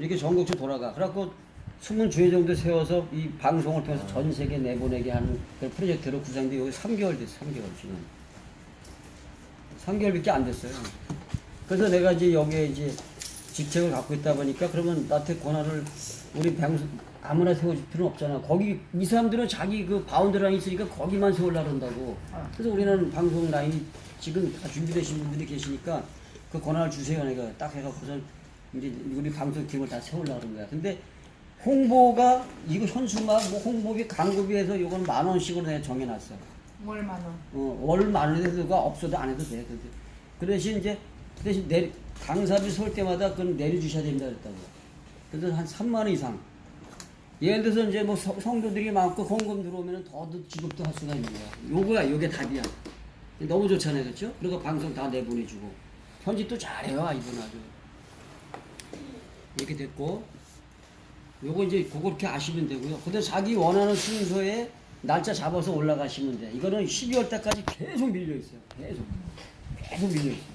이렇게 전국적으로 돌아가. 그래갖고 숨은 주회 정도 세워서 이 방송을 통해서 전 세계 내보내게 하는 그런 프로젝트로 구성돼 여기 3개월 됐어, 3개월 지금. 3개월밖에 안 됐어요. 그래서 내가 이제 여기에 이제 직책을 갖고 있다 보니까 그러면 나한테 권한을 우리 방송 아무나 세워줄 필요는 없잖아. 거기 이 사람들은 자기 그 바운드 라인 있으니까 거기만 세우려고 한다고. 그래서 우리는 방송 라인이 지금 다 준비되신 분들이 계시니까 그 권한을 주세요. 내가 딱 해갖고서 이제 우리 방송팀을 다 세우려고 하는 거야. 근데 홍보가 이거 현수막 뭐 홍보비 광고비에서 이건 만 원씩으로 내가 정해놨어. 월만 원. 어, 월만 원에서가 없어도 안 해도 돼. 근데 그 대신 이제 그 대신 내 강사비 설 때마다 그건 내려주셔야 된다 그랬다고. 그래서 한 3만 원 이상. 예를 들어서 이제 뭐 성- 성도들이 많고 헌금 들어오면 더 지급도 할 수가 있는 거야. 요거야, 요게 답이야. 너무 좋잖아요, 그렇죠? 그리고 방송 다 내보내주고 편집도 잘해요, 이분 아주. 이렇게 됐고 요거 이제 그렇게 아시면 되고요. 근데 자기 원하는 순서에 날짜 잡아서 올라가시면 돼. 이거는 12월 달까지 계속 밀려 있어요. 계속. 계속 밀려 있어요.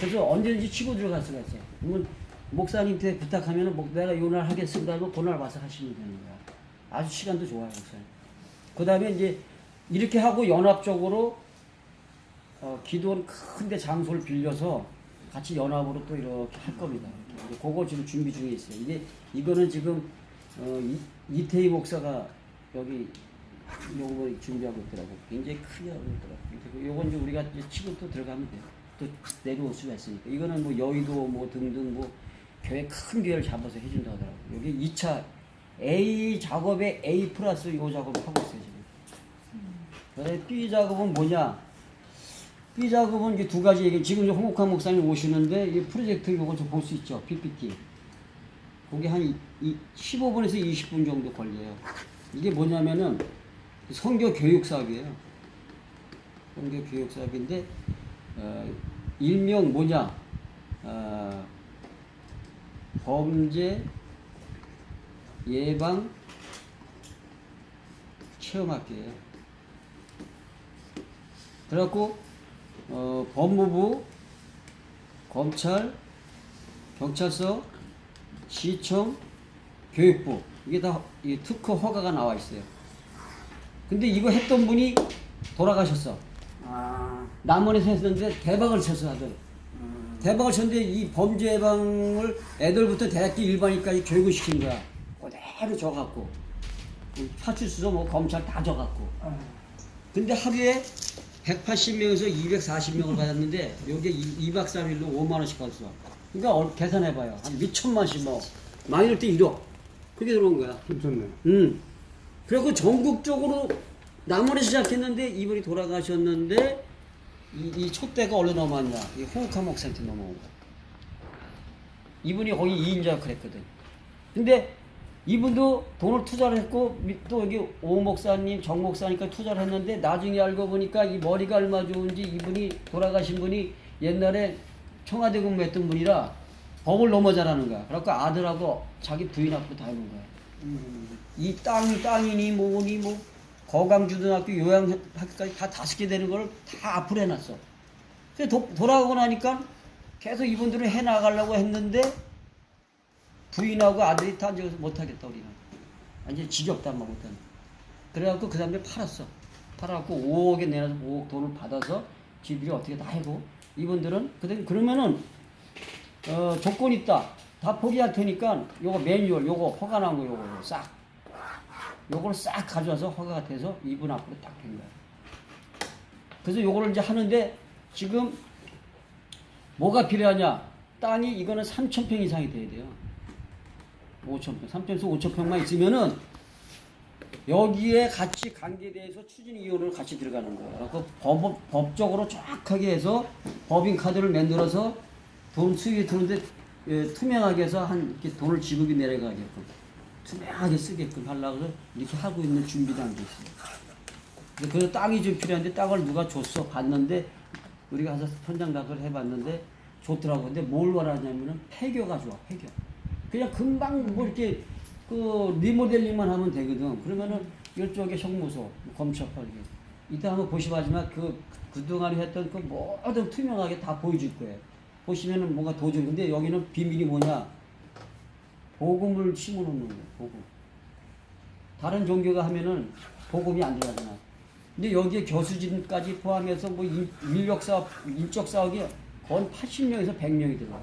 그래서 언제든지 치고 들어갈 수가 있어요. 그러면 목사님한테 부탁하면은 목- 내가 요날 하겠습니다. 하고 그날 와서 하시면 되는 거야. 아주 시간도 좋아요. 그 다음에 이제 이렇게 하고 연합적으로 어, 기도원 큰데 장소를 빌려서 같이 연합으로 또 이렇게 할 겁니다. 이제 그거 지금 준비 중에 있어요. 이게 이거는 지금 어, 이, 이태희 목사가 여기 요거 준비하고 있더라고. 굉장히 크게 하고 있더라고. 요건 이제 우리가 이제 치고 또 들어가면 돼요. 또 내려올 수가 있으니까. 이거는 뭐 여의도 뭐 등등 뭐 교회 큰 교회를 잡아서 해준다 하더라고. 여기 2차 A 작업에 A 플러스 요 작업을 하고 있어요 지금. 그다음에 B 작업은 뭐냐? B 작업은 이게 두 가지 얘기. 지금 홍옥환 목사님 오시는데 이 프로젝트 요거 좀볼 수 있죠. PPT. 그게 한 이, 이 15분에서 20분 정도 걸려요. 이게 뭐냐면은 성교 교육 사업이에요. 성교 교육 사업인데 어, 일명 뭐냐? 어, 범죄 예방 체험학교예요. 그래갖고 어, 법무부, 검찰, 경찰서, 시청, 교육부 이게 다 이 특허 허가가 나와 있어요. 근데 이거 했던 분이 돌아가셨어. 아, 남원에서 했는데 대박을 쳤어 아들. 음, 대박을 쳤는데 이 범죄 예방을 애들부터 대학교 일반인까지 교육을 시킨 거야. 그대로 져갖고 파출소 뭐 검찰 다 져갖고. 아, 근데 하루에 180명에서 240명을 받았는데 여기에 2박 3일로 5만 원씩 받았어. 그러니까 어, 계산해봐요. 한 미천만씩 뭐 마이너 때 1억. 그게 들어온 거야. 괜찮네. 음. 그리고 전국적으로 남원에서 시작했는데 이분이 돌아가셨는데 이, 이 촛대가 어디로 넘어왔냐? 이 홍옥한 목사한테 넘어온 거야. 이분이 거기 2인자 그랬거든. 근데 이분도 돈을 투자를 했고 미- 또 여기 오 목사님, 정 목사니까 투자를 했는데 나중에 알고 보니까 이 머리가 얼마 좋은지 이분이 돌아가신 분이 옛날에 청와대 근무했던 분이라 법을 너무 잘하는 거야. 그래갖고 아들하고 자기 부인하고 다 해본 거야. 음, 이 땅이 땅이니 뭐니 뭐 거강주등학교 요양학교까지 다 다섯 개 되는 걸 다 앞으로 해놨어. 그래서 도, 돌아가고 나니까 계속 이분들은 해 나가려고 했는데 부인하고 아들이 다 이제 못하겠다 우리는. 완전 지겹다 막 못하는. 그래갖고 그 사람들 팔았어. 팔아갖고 5억에 내놔서 5억 돈을 받아서 집이 어떻게 다 해고 이분들은 그때 그러면은 어, 조건 있다. 다 포기할 테니까 요거 매뉴얼 요거 허가 나온 거 요거 싹 요걸 싹 가져와서 허가가 돼서 이분 앞으로 딱 된 거야. 그래서 요거를 이제 하는데 지금 뭐가 필요하냐? 땅이 이거는 3,000평 이상이 돼야 돼요. 5,000평, 3,000에서 5,000평만 있으면은 여기에 같이 관계대에서 추진위원회를 같이 들어가는 거예요. 그 법, 법적으로 정확하게 해서 법인 카드를 만들어서 돈 수익이 드는데 예, 투명하게 해서 한 이렇게 돈을 지급이 내려가게끔 투명하게 쓰게끔 하려고 이렇게 하고 있는 준비 단계 있어요. 근데 그 땅이 좀 필요한데 땅을 누가 줬어 봤는데 우리가 가서 현장 낙을 해봤는데 좋더라고. 근데 뭘 원하냐면은 폐교가 좋아. 폐교. 그냥 금방 뭐 이렇게 그 리모델링만 하면 되거든. 그러면은 이쪽에 형무소, 검찰관 이게 이따 한번 보시면 그 그동안 했던 그 모든 투명하게 다 보여줄 거예요. 보시면은 뭔가 도저히 근데 여기는 비밀이 뭐냐? 복음을 심어놓는 거예요. 복음. 다른 종교가 하면은 복음이 안 들어가잖아. 근데 여기에 교수진까지 포함해서 뭐 인- 인력 사업, 인적 사업이 거의 80명에서 100명이 들어가.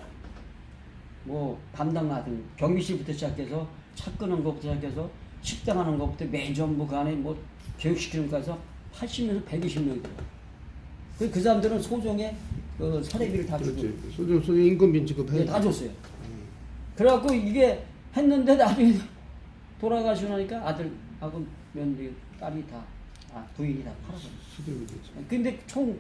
뭐 담당 맡은 경비실부터 시작해서 차 끄는 것부터 시작해서 식당 하는 것부터 매점 뭐 간에 뭐 교육시키는 것까지 해서 80명에서 120명이 들어가. 그, 그 사람들은 소정의 그 사례비를 다 주고 그렇지. 소중 소중 인건비 지급해. 네, 다 줬어요. 그래갖고 이게 했는데 나중에 돌아가시고 나니까 아들하고 며느리 딸이 다, 아, 부인이 다 팔아버렸어요. 근데 총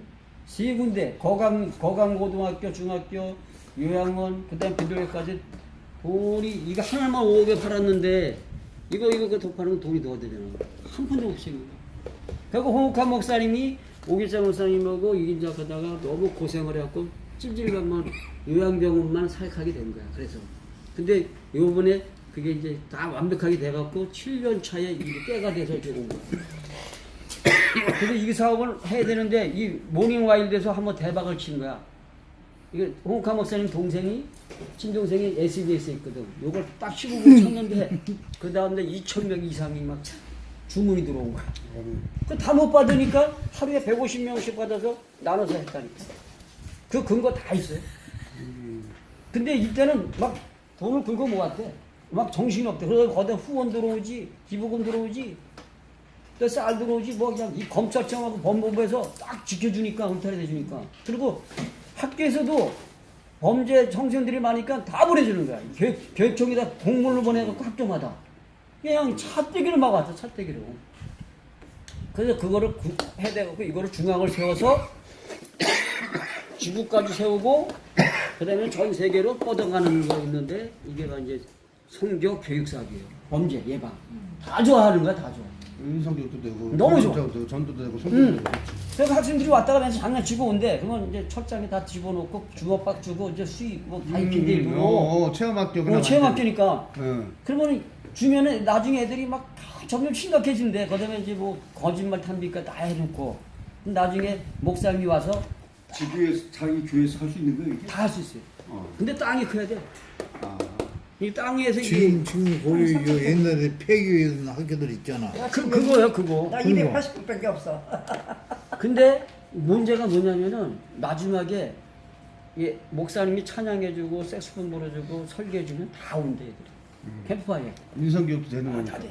세 군데 거강 거강고등학교 중학교 요양원 그다음 비둘기까지 돈이 이거 하나만 500 팔았는데 이거 이거 더 파는 돈이 더 되잖아 한 푼도 그거. 그리고 홍옥한 목사님이 오길자 목사님하고 이긴자 하다가 너무 고생을 해갖고 찜질방만 요양병원만 사역하게 된 거야 그래서 근데 요번에 그게 이제 다 완벽하게 돼갖고 7년 차에 이게 때가 돼서 온 거야 근데 이 사업을 해야 되는데 이 모닝 와일드에서 한번 대박을 친 거야. 이게 홍카 목사님 동생이 친동생이 SBS에 있거든. 요걸 딱 15분 쳤는데 그 다음에 2천 명 이상이 막 주문이 들어온 거야. 그다 못 받으니까 하루에 150명씩 받아서 나눠서 했다니까. 그 근거 다 있어요. 근데 이때는 막 돈을 긁어 모았대. 막 정신이 없대. 그래서 거기다 후원 들어오지, 기부금 들어오지, 또쌀 들어오지, 뭐 그냥 이 검찰청하고 법무부에서 딱 지켜주니까, 울타리 대주니까. 그리고 학교에서도 범죄 청소년들이 많으니까 다 보내주는 거야. 교육, 교육청에다 공문을 보내갖고 학교마다. 그냥 차떼기를 막 왔어, 차떼기로. 그래서 그거를 구- 해대갖고 이거를 중앙을 세워서 지구까지 세우고 그 다음에 전 세계로 뻗어가는 거 있는데 이게 이제 성교 교육 사업이에요. 범죄 예방 다 좋아하는 거야, 다 좋아. 인성교육도 되고. 너무 좋아. 전도도 되고, 전도도 되고 손도 음. 되고. 그래서 학생들이 왔다가 면서 장난 치고 온대. 그러면 이제 철장에 다 집어넣고 주먹밥 주고 이제 수입 뭐다 있긴데 음, 일부러. 어, 어, 체험학교 그냥 어, 체험학교니까. 응. 그러면 주면은 나중에 애들이 막 점점 심각해진대. 그다음에 이제 뭐 거짓말 탐비까 다 해놓고 나중에 목사님이 와서 지구에서 자기 교회에서 할 수 있는 거예요 이게? 다 할 수 있어요. 어. 근데 땅이 커야 돼. 아. 이 땅에서 지금 이게 지금 거기 요 옛날에 폐교했던 학교들 있잖아. 그 그거요 그거. 나 그거. 280분밖에 없어. 근데 문제가 뭐냐면은 마지막에 이 목사님이 찬양해주고 색소폰 불어주고 설계해주면 다 온대 애들이. 캠프파이어. 인성교육도 되는 아, 거니까. 다 돼.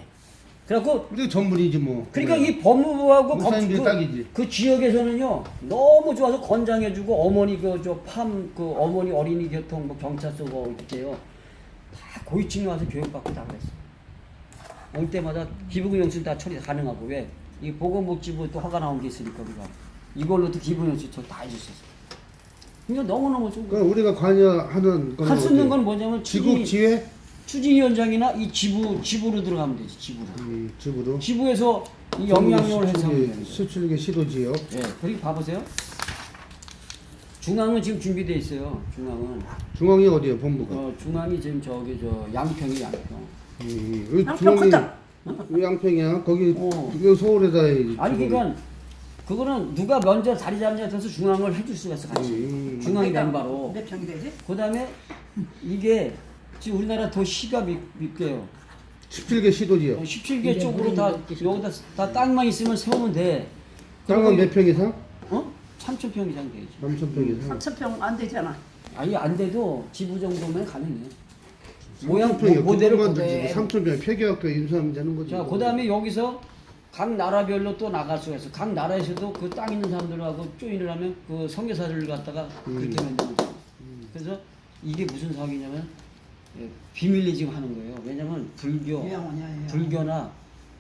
그래갖고 근데 전문이지 뭐. 그러니까. 이 법무부하고 목사님들이 그, 딱이지. 그 지역에서는요 너무 좋아서 건장해주고 어머니 그 저 팜 그 어머니 어린이 교통 뭐 경찰서 뭐 있게요 다 고위층이 와서 교육받고 다 그랬어. 올 때마다 기부금 영수 다 처리 가능하고 왜? 이 보건복지부 또 허가 나온 게 있으니까 우리가 이걸로도 기부금 영수 다 해줄 수 있어. 이거 너무 너무 좋은 거야. 그러니까 우리가 관여하는 건 할수 있는? 건 뭐냐면 지국 추진, 지회 추진위원장이나 이 지부 지부로 들어가면 되지 지부로. 음, 지부로 지부에서 이 영향력을 해서. 수출계 시도 지역 예, 그리고 봐보세요. 중앙은 지금 준비돼 있어요. 중앙은 중앙이 어디예요 본부가? 어, 중앙이 지금 저기 저 양평이 양평. 음, 양평 중앙이 컸다. 왜 양평이야? 거기 어. 서울에다 해야지. 아니. 그러니까 그거는 누가 먼저 자리 잡냐에 따라서 중앙을 해줄 수가 있어 같이. 음. 중앙이 그러니까 멤버로. 몇 평이 되지? 그다음에 이게 지금 우리나라 도시가 몇, 몇 개요? 17개 시도 지역. 17개 쪽으로 다 여기다 다 땅만 있으면 세우면 돼. 땅은 몇평 이상? 어? 3천 평 이상 되지. 3천 평 이상. 3,000평 안 되잖아. 아니 안 돼도 지부 정도면 가능해. 모양. 모- 모델을 그대로. 되지. 3천 평 폐교학교 인수하면 되는 거지. 자, 그 다음에 여기서 각 나라별로 또 나갈 수가 있어. 각 나라에서도 그 땅 있는 사람들하고 조인을 하면 그 선교사를 갖다가 그렇게 만드는 거야. 그래서 이게 무슨 사업이냐면 예, 비밀리 지금 하는 거예요. 왜냐면 불교. 불교나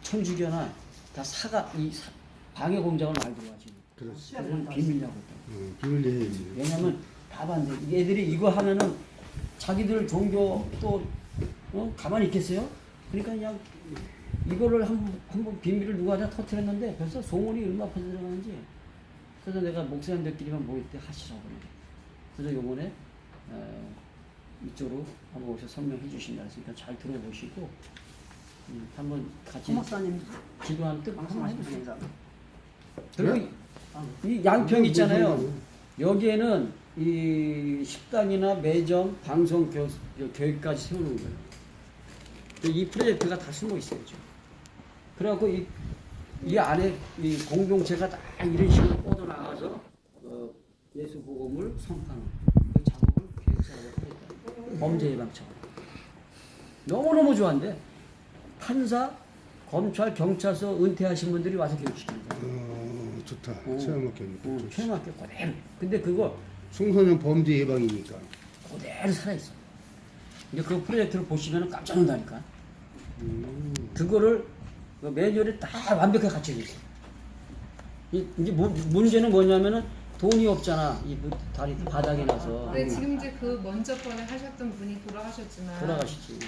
천주교나 다 사가 이 사- 방해 공장을 만들어 가지고. 그렇지. 그건 비밀리하고 있다. 음, 비밀리 해야지. 왜냐면 다 반대. 얘들이 이거 하면은 자기들 종교 또 어? 가만히 있겠어요? 그러니까 그냥 이거를 한번 한번 비밀을 누가 다 터트렸는데 벌써 소문이 얼마나 퍼져 들어가는지. 그래서 내가 목사님들끼리만 모일 때 하시라고 그래. 그래서 요번에 어, 이쪽으로 한번 오셔서 설명해 주신다 했으니까 잘 들어보시고 음, 한번 같이 목사님 기도하는 뜻 해보세요. 방송하시면서 그리고 네? 이, 이 양평 있잖아요. 무슨 여기에는 이 식당이나 매점, 방송 교, 교육까지 세우는 거예요. 이 프로젝트가 다 숨어 있어요. 지금. 그래갖고 이, 이 안에 이 공동체가 다 이런 식으로 뻗어나가서 어, 예수 복음을 선포하는 그 작업을 계획하고 했다. 범죄 예방 차원. 너무너무 좋아한데 판사, 검찰, 경찰서 은퇴하신 분들이 와서. 어, 좋다. 오. 체험학교니까. 어, 체험학교 그대로. 근데 그거 청소년 범죄 예방이니까. 그대로 살아있어. 이제 그 프로젝트를 보시면 깜짝 놀라니까. 음. 그거를 그 매뉴얼이 다 완벽하게 갖춰져 있어. 이- 이제 문- 문제는 뭐냐면은 돈이 없잖아. 이 무- 다리 바닥에 나서 근데 지금 이제 그 먼저 번에 하셨던 분이 돌아가셨지만 돌아가시지.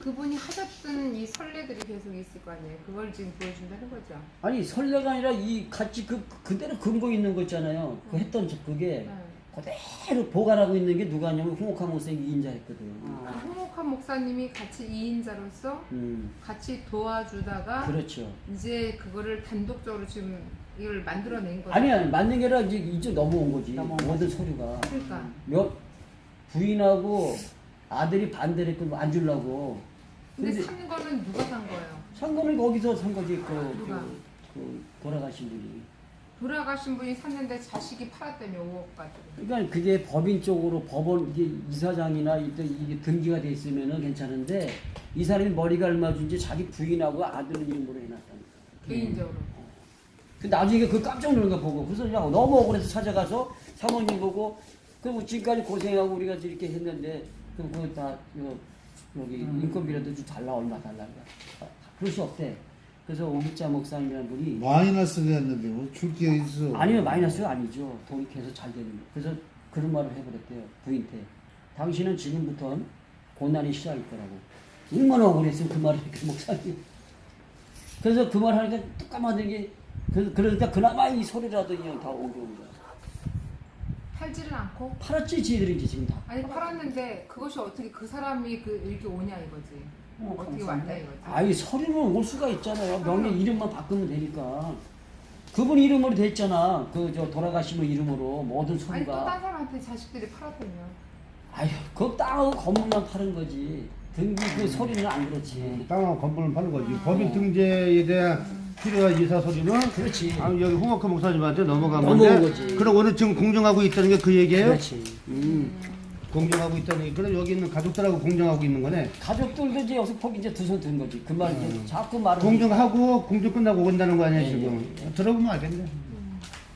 그분이 하셨던 이 선례들이 계속 있을 거 아니에요. 그걸 지금 보여준다는 거죠. 아니 설레가 아니라 이 같이 그 그대로 근거 있는 거 있잖아요. 그 했던 저 그게 네. 그대로 보관하고 있는 게 누가 하냐면 홍옥한 목사님 2인자 했거든. 그 홍옥한 목사님이 같이 2인자로서 음, 같이 도와주다가 그렇죠. 이제 그거를 단독적으로 지금 이걸 만들어낸 거죠. 아니야 맞는 게 아니라 이제 이제 넘어온 거지. 모든 서류가. 그러니까 몇 부인하고 아들이 반대를 했고 안 주려고. 근데 근데 산 거는 누가 산 거예요? 상금을 거기서 산 거지 그, 누가? 그, 그 돌아가신 분이. 돌아가신 분이 샀는데 자식이 팔았다며 5억 가지고. 그러니까 그게 법인 쪽으로 법원 이게 이사장이나 이때 이게 등기가 돼 있으면은 괜찮은데 이 사람이 머리가 얼마준지 자기 부인하고 아들 이름으로 해놨다니까. 개인적으로. 그 나중에 그 깜짝 놀란 거 보고 그래서 야 너무 억울해서 찾아가서 사모님 보고 그뭐 지금까지 고생하고 우리가 이렇게 했는데 그거다 여기 인건비라도 좀 달라 얼마 달라 아, 그럴 수 없대. 그래서 오기자 목사님이라는 분이 마이너스 됐는데 뭐줄 게 있어. 아니면 마이너스가 아니죠. 돈이 계속 잘 되는 거. 그래서 그런 말을 해버렸대요. 부인한테. 당신은 지금부터는 고난이 시작일 거라고. 얼마나 억울했으면 그 말을 이렇게 목사님. 그래서 그 말 하니까 뚜까마는 게, 그, 그러니까 그나마 이 소리라도 그냥 다 옮겨온 거야. 팔지는 않고 팔았지, 지들이 이제 지금 다. 아니 팔았는데 그것이 어떻게 그 사람이 그 이렇게 오냐 이거지. 어, 어떻게 왔냐 이거지. 아이, 서류는 올 수가 있잖아요. 명령 이름만 바꾸면 되니까. 그분 이름으로 됐잖아. 그, 저, 돌아가신 분 이름으로. 모든 아니 또 서류가. 딴 사람한테 자식들이 팔았다며. 아휴, 그 땅하고 건물만 파는 거지. 등기 그 소리는 안 그렇지. 땅하고 건물을 파는 거지. 법인 등재에 대한 필요한 이사 서류는 그렇지. 아, 여기 홍학호 목사님한테 넘어간 넘어온 건데 거지. 그럼 오늘 지금 공정하고 있다는 게 그 얘기예요? 그렇지. 음, 공정하고 있다는 게 그럼 여기 있는 가족들하고 공정하고 있는 거네. 가족들도 이제 여기서 폭 이제 두 손 든 거지. 그 말 이제 자꾸 말을. 공정하고 공정 끝나고 온다는 거 아니야 예, 지금? 예, 들어보면 알겠네.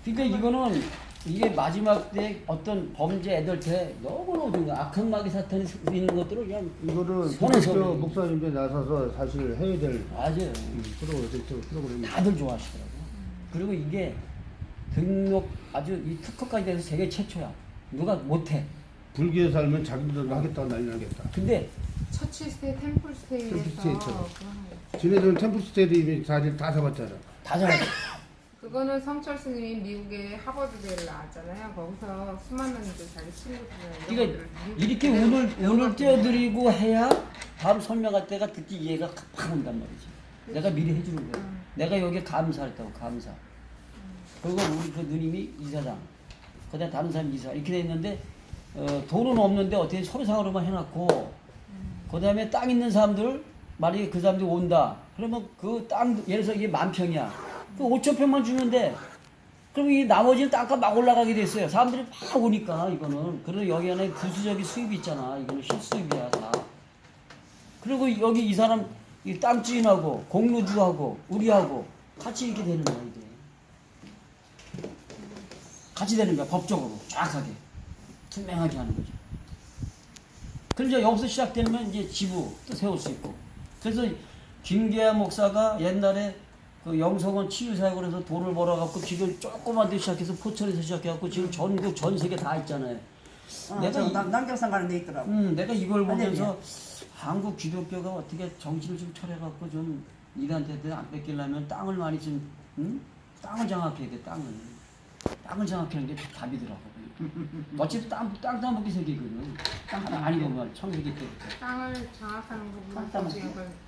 그러니까 이거는 이게 마지막 때 어떤 범죄 애들한테 너무너무. 악한 마귀 사탄이 있는 것들을 그냥 이거를 손에 저 손에. 목사님들 나서서 사실 해야 될 맞아요. 음, 프로그램 프로그램. 다들 좋아하시더라고. 그리고 이게 등록 아주 이 특허까지 돼서 세계 최초야. 누가 못해. 불교에 살면 자기들도 하겠다고 난리 나겠다. 근데 처치 스테이, 템플 스테이에서 템플 스테이처럼. 그거 하는 거지. 지네들은 템플스테이도 이미 사실 다 잡았잖아. 다 잘해. 그거는 성철 스님이 미국의 하버드대를 나왔잖아요. 거기서 수많은 이제 자기 친구들이나 이런 그러니까 이렇게 미국 운을 그대로 운을 배워가지고 떼어드리고 해야 다음 설명할 때가 듣기 이해가 팍 온단 말이지. 내가 미리 해주는 거야. 음. 내가 여기에 감사했다고 감사. 그리고 우리 그 누님이 이사장, 그다음 다른 사람 이사 이렇게 돼 있는데 어, 돈은 없는데 어떻게 서류상으로만 해놨고 그다음에 땅 있는 사람들 만약에 그 사람들이 온다. 그러면 그 땅 예를 들어서 이게 만 평이야. 그 5천 평만 주는데 그럼 이 나머지는 땅값 막 올라가게 됐어요. 사람들이 막 오니까 이거는 그래서 여기 안에 부수적인 수입이 있잖아. 이거는 실수입이야 다. 그리고 여기 이 사람 이 땅 주인하고 공로주하고 우리하고 같이 이렇게 되는 거야 이게. 같이 되는 거야 법적으로 정확하게 투명하게 하는 거죠. 이제 여기서 시작되면 이제 지부 또 세울 수 있고. 그래서 김계하 목사가 옛날에 그 영성원 치유사역으로 해서 돈을 벌어갖고 지금 조그만 데 시작해서 포천에서 시작해갖고 지금 전국 전 세계 다 있잖아요. 어, 내가 저 이- 남- 남경산 가는 데 있더라고. 음, 내가 이걸. 보면서 한국 기독교가 어떻게 정신을 좀 차려갖고 좀 이단한테 안 뺏기려면 땅을 많이 좀, 응? 땅을 장악해야 돼, 땅을. 땅을 장악하는 게 답이더라고. 어차피 땅, 땅 따먹기 세계거든. 땅 많이 보면 청세기 때부터. 땅을 장악하는 땅 거보다 지금 그, 그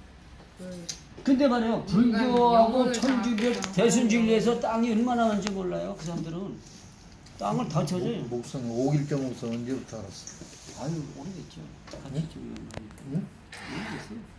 근데 말이에요, 인간 불교하고 천주교. 대순진리에서 땅이 얼마나 많은지 몰라요, 그 사람들은. 땅을 다 쳐줘요. 목사님 오길자 목사 언제부터 알았어? 아유, 오래됐죠. 같이 좀. 응? 오래됐어요.